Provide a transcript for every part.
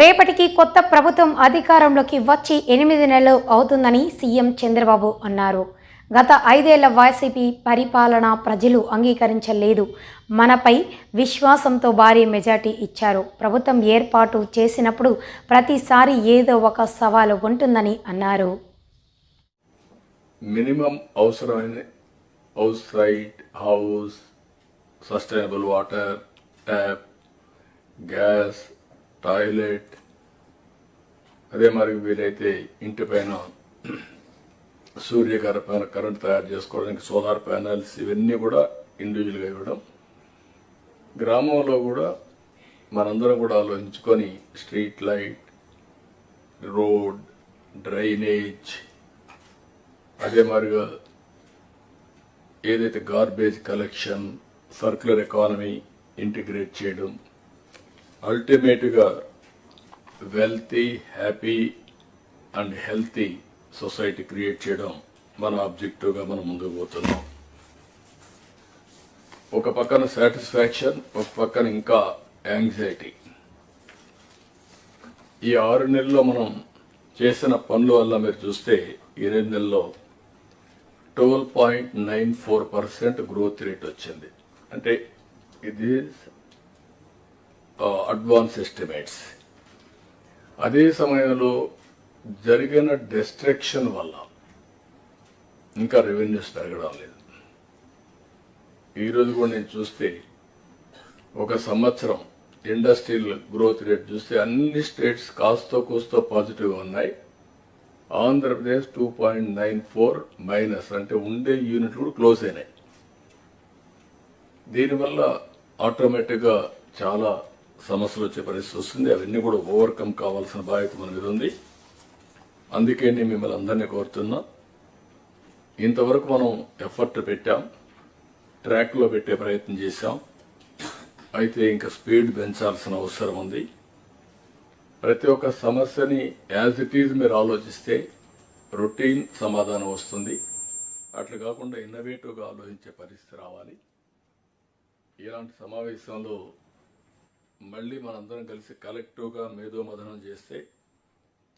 రేపటికి కొత్త ప్రభుత్వం అధికారంలోకి వచ్చి ఎనిమిది నెలలు అవుతుందని సీఎం చంద్రబాబు అన్నారు. గత ఐదేళ్ళ వైసీపీ పరిపాలన ప్రజలు అంగీకరించలేదు. మనపై విశ్వాసంతో భారీ మెజార్టీ ఇచ్చారు. ప్రభుత్వం ఏర్పాటు చేసినప్పుడు ప్రతిసారి ఏదో ఒక సవాలు ఉంటుందని అన్నారు. మినిమం అవసరమైన house right house sustainable water tap gas toilet. అదే మరి వీలైతే ఇంటి పైన సూర్యకర పైన కరెంట్ తయారు చేసుకోవడానికి సోలార్ ప్యానల్స్ ఇవన్నీ కూడా ఇండివిజువల్గా ఇవ్వడం. గ్రామంలో కూడా మనందరం కూడా ఆలోచించుకొని స్ట్రీట్ లైట్ రోడ్ డ్రైనేజ్ అదే మాదిరిగా ఏదైతే garbage collection circular economy integrate చేయడం అల్టిమేట్గా wealthy happy and healthy society create చేయడం మన ఆబ్జెక్టివ్గా మనం ముందుకు పోతున్నాం. ఒక పక్కన సాటిస్ఫాక్షన్ ఒక పక్కన ఇంకా యాంగ్జైటీ ఈ ఆరు నెలల్లో మనం చేసిన పనుల వల్ల మీరు చూస్తే ఎనిమిది నెలల్లో twelve point nine four percent growth rate వచ్చింది. అంటే ఇది అడ్వాన్స్ ఎస్టిమేట్స్ అదే సమయంలో జరిగిన డిస్ట్రక్షన్ వల్ల ఇంకా రెవెన్యూస్ పెరగడం లేదు. ఈరోజు కూడా నేను చూస్తే ఒక సంవత్సరం ఇండస్ట్రియల్ గ్రోత్ రేట్ చూస్తే అన్ని స్టేట్స్ కాస్తో కూస్తో పాజిటివ్గా ఉన్నాయి. Andhra Pradesh two point nine four minus అంటే ఉండే యూనిట్లు కూడా క్లోజ్ అయినాయి. దీనివల్ల ఆటోమేటిక్గా చాలా సమస్యలు వచ్చే పరిస్థితి వస్తుంది. అవన్నీ కూడా ఓవర్కమ్ కావాల్సిన బాధ్యత మన మీద ఉంది. అందుకే నేను మిమ్మల్ని అందరినీ కోరుతున్నా ఇంతవరకు మనం ఎఫర్ట్ పెట్టాం ట్రాక్లో పెట్టే ప్రయత్నం చేశాం. అయితే ఇంకా స్పీడ్ పెంచాల్సిన అవసరం ఉంది. ప్రతి ఒక్క సమస్యని యాజ్ ఇట్ ఈజ్ మీరు ఆలోచిస్తే రొటీన్ సమాధానం వస్తుంది. అట్లా కాకుండా ఇన్నోవేటివ్గా ఆలోచించే పరిస్థితి రావాలి. ఇలాంటి సమావేశంలో మళ్ళీ మనందరం కలిసి కలెక్టివ్గా మేధోమథనం చేస్తే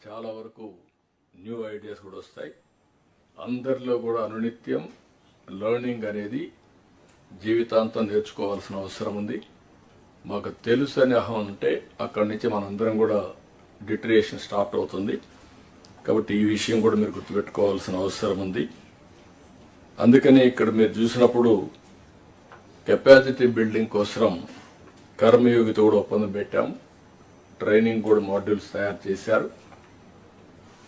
చాలా వరకు న్యూ ఐడియాస్ కూడా వస్తాయి. అందరిలో కూడా అనునిత్యం లెర్నింగ్ అనేది జీవితాంతం నేర్చుకోవాల్సిన అవసరం ఉంది. మాకు తెలుసు అనే అహం ఉంటే అక్కడి నుంచి మనందరం కూడా డిటరేషన్ స్టార్ట్ అవుతుంది. కాబట్టి ఈ విషయం కూడా మీరు గుర్తుపెట్టుకోవాల్సిన అవసరం ఉంది. అందుకని ఇక్కడ మీరు చూసినప్పుడు కెపాసిటీ బిల్డింగ్ కోసం కర్మయోగితో కూడా ఒప్పందం పెట్టాం. ట్రైనింగ్ కూడా మాడ్యూల్స్ తయారు చేశారు.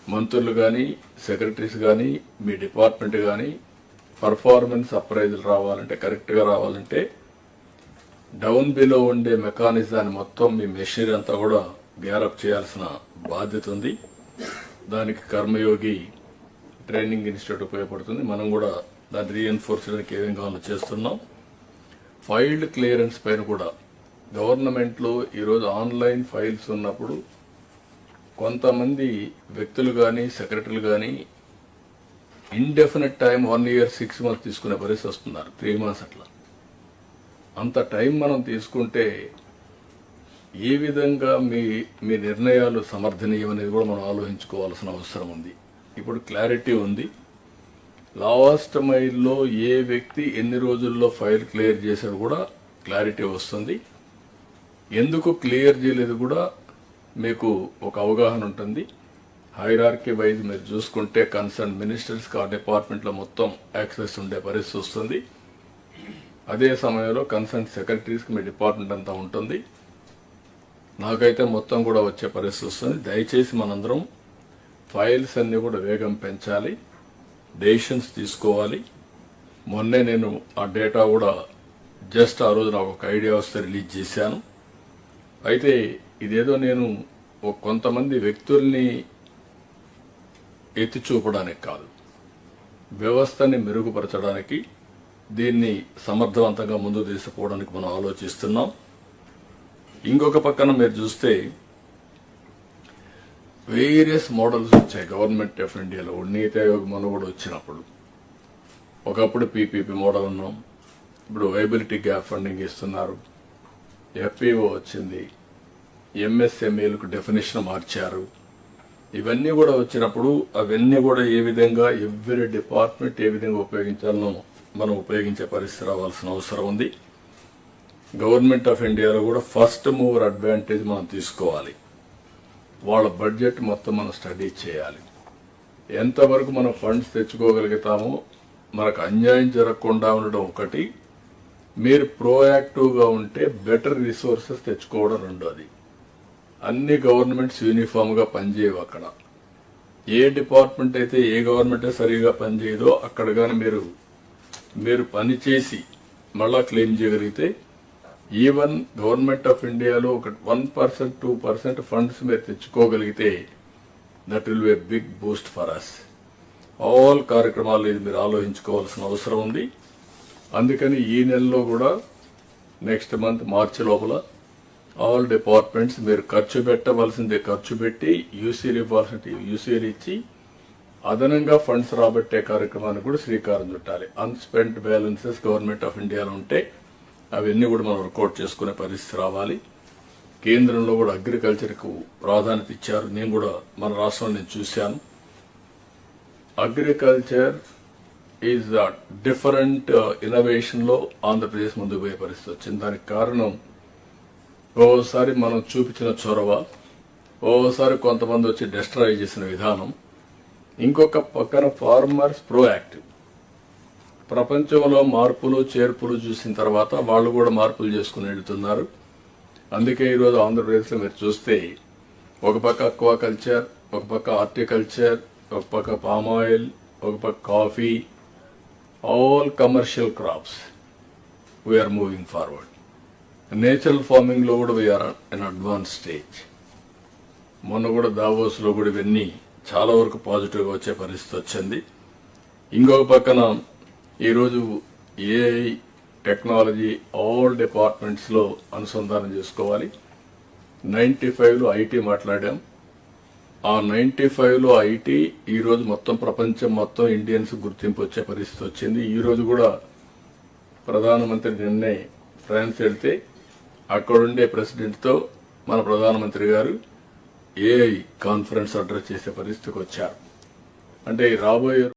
మంత్రులు కానీ సెక్రటరీస్ కానీ మీ డిపార్ట్మెంట్ కానీ పర్ఫార్మెన్స్ అప్రైజులు రావాలంటే కరెక్ట్గా రావాలంటే డౌన్ బిలో ఉండే మెకానిజాన్ని మొత్తం మీ మెషినరీ అంతా కూడా గ్యారప్ చేయాల్సిన బాధ్యత ఉంది. దానికి కర్మయోగి ట్రైనింగ్ ఇన్స్టిట్యూట్ ఉపయోగపడుతుంది. మనం కూడా దాన్ని రీఎన్ఫోర్స్ చేయడానికి ఏ కావాలో చేస్తున్నాం. ఫైల్డ్ క్లియరెన్స్ పైన కూడా గవర్నమెంట్లో ఈరోజు ఆన్లైన్ ఫైల్స్ ఉన్నప్పుడు కొంతమంది వ్యక్తులు కానీ సెక్రటరీలు కానీ indefinite time one year six months తీసుకునే పరిస్థితి వస్తున్నారు త్రీ మంత్స్ అట్లా. అంత టైం మనం తీసుకుంటే ఏ విధంగా మీ మీ నిర్ణయాలు సమర్థనీయం అనేది కూడా మనం ఆలోచించుకోవాల్సిన అవసరం ఉంది. ఇప్పుడు క్లారిటీ ఉంది. లాస్ట్ మైల్లో ఏ వ్యక్తి ఎన్ని రోజుల్లో ఫైల్ క్లియర్ చేశాడు కూడా క్లారిటీ వస్తుంది. ఎందుకు క్లియర్ చేయలేదు కూడా మీకు ఒక అవగాహన ఉంటుంది. హైరార్కీ వైజ్ మీరు చూసుకుంటే కన్సర్న్ మినిస్టర్స్ ఆ డిపార్ట్మెంట్లో మొత్తం యాక్సెస్ ఉండే పరిస్థితి వస్తుంది. అదే సమయంలో కన్సర్న్ సెక్రటరీస్కి మీ డిపార్ట్మెంట్ అంతా ఉంటుంది. నాకైతే మొత్తం కూడా వచ్చే పరిస్థితి వస్తుంది. దయచేసి మనందరం ఫైల్స్ అన్నీ కూడా వేగం పెంచాలి. డెసిషన్స్ తీసుకోవాలి. మొన్నే నేను ఆ డేటా కూడా జస్ట్ ఆ రోజు నాకు ఒక ఐడియా వస్తే రిలీజ్ చేశాను. అయితే ఇదేదో నేను కొంతమంది వ్యక్తుల్ని ఎత్తి చూపడానికి కాదు. వ్యవస్థని మెరుగుపరచడానికి దీన్ని సమర్థవంతంగా ముందు తీసుకుపోవడానికి మనం ఆలోచిస్తున్నాం. ఇంకొక పక్కన మీరు చూస్తే వేరియస్ మోడల్స్ వచ్చాయి. గవర్నమెంట్ ఆఫ్ ఇండియాలో నీతి ఆయోగ్ కూడా వచ్చినప్పుడు. ఒకప్పుడు పీపీపీ మోడల్ ఉన్నాం ఇప్పుడు వైబిలిటీ గ్యాప్ ఫండింగ్ ఇస్తున్నారు. ఎఫ్పిఓ వచ్చింది. ఎంఎస్ఎంఏలకు డెఫినేషన్ మార్చారు. ఇవన్నీ కూడా వచ్చినప్పుడు అవన్నీ కూడా ఏ విధంగా ఎవ్రీ డిపార్ట్మెంట్ ఏ విధంగా ఉపయోగించాలనో మనం ఉపయోగించే పరిస్థితి రావాల్సిన అవసరం ఉంది. గవర్నమెంట్ ఆఫ్ ఇండియాలో కూడా ఫస్ట్ మూవర్ అడ్వాంటేజ్ మనం తీసుకోవాలి. వాళ్ళ బడ్జెట్ మొత్తం మనం స్టడీ చేయాలి. ఎంతవరకు మనం ఫండ్స్ తెచ్చుకోగలుగుతామో మనకు అన్యాయం జరగకుండా ఉండడం ఒకటి. మీరు ప్రోయాక్టివ్గా ఉంటే బెటర్ రిసోర్సెస్ తెచ్చుకోవడం రెండోది. అన్ని గవర్నమెంట్స్ యూనిఫామ్గా పనిచేయవు అక్కడ. ఏ డిపార్ట్మెంట్ అయితే ఏ గవర్నమెంట్ సరిగా పనిచేయదో అక్కడ కానీ మీరు మీరు పని చేసి మళ్ళా క్లెయిమ్ చేయగలిగితే ఈవెన్ గవర్నమెంట్ ఆఫ్ ఇండియాలో ఒక one percent two percent funds మీరు తెచ్చుకోగలిగితే that will be big boost for us all కార్యక్రమాలు ఇది మీరు ఆలోచించుకోవాల్సిన అవసరం ఉంది. అందుకని ఈ నెలలో కూడా నెక్స్ట్ మంత్ మార్చి లోపల ఆల్ డిపార్ట్మెంట్స్ మీరు ఖర్చు పెట్టవలసిందే ఖర్చు పెట్టి యూసీఎల్ ఇవ్వాల్సింది యూసీఎల్ ఇచ్చి అదనంగా ఫండ్స్ రాబట్టే కార్యక్రమాన్ని కూడా శ్రీకారం చుట్టాలి. అన్స్పెంట్ బ్యాలెన్సెస్ గవర్నమెంట్ ఆఫ్ ఇండియాలో ఉంటే అవన్నీ కూడా మనం వర్కౌట్ చేసుకునే పరిస్థితి రావాలి. కేంద్రంలో కూడా అగ్రికల్చర్కు ప్రాధాన్యత ఇచ్చారు. నేను కూడా మన రాష్ట్రంలో నేను చూశాను. అగ్రికల్చర్ ఈజ్ డిఫరెంట్ ఇన్నోవేషన్లో ఆంధ్రప్రదేశ్ ముందుకు పోయే పరిస్థితి వచ్చింది. దానికి కారణం ఓసారి మనం చూపించిన చొరవ ఓసారి కొంతమంది వచ్చి డిస్ట్రాయ్ చేసిన విధానం ఇంకొక పక్కన ఫార్మర్స్ ప్రోయాక్టివ్ ప్రపంచంలో మార్పులు చేర్పులు చూసిన తర్వాత వాళ్ళు కూడా మార్పులు చేసుకుని వెళ్తున్నారు. అందుకే ఈరోజు ఆంధ్రప్రదేశ్లో మీరు చూస్తే ఒక పక్క అక్వాకల్చర్ ఒక పక్క హార్టికల్చర్ ఒక పక్క పామ్ ఆయిల్ ఒక పక్క coffee all commercial crops we are moving forward natural ఫార్మింగ్లో కూడా వీఆర్ అన్ అడ్వాన్స్ స్టేజ్ మొన్న కూడా దావోస్లో కూడా ఇవన్నీ చాలా వరకు పాజిటివ్గా వచ్చే పరిస్థితి వచ్చింది. ఇంకొక పక్కన ఈరోజు ఏఐ టెక్నాలజీ ఆల్ డిపార్ట్మెంట్స్లో అనుసంధానం చేసుకోవాలి. నైంటీ ఫైవ్లో ఐటీ మాట్లాడాం. ఆ నైన్టీ ఫైవ్లో ఐటీ ఈరోజు మొత్తం ప్రపంచం మొత్తం ఇండియన్స్ గుర్తింపు వచ్చే పరిస్థితి వచ్చింది. ఈరోజు కూడా ప్రధానమంత్రి నిన్నే ఫ్రాన్స్ వెళ్తే అక్కడుండే ప్రెసిడెంట్తో మన ప్రధానమంత్రి గారు ఏఐ కాన్ఫరెన్స్ అడ్రస్ చేసే పరిస్థితికి వచ్చారు. అంటే రాబోయే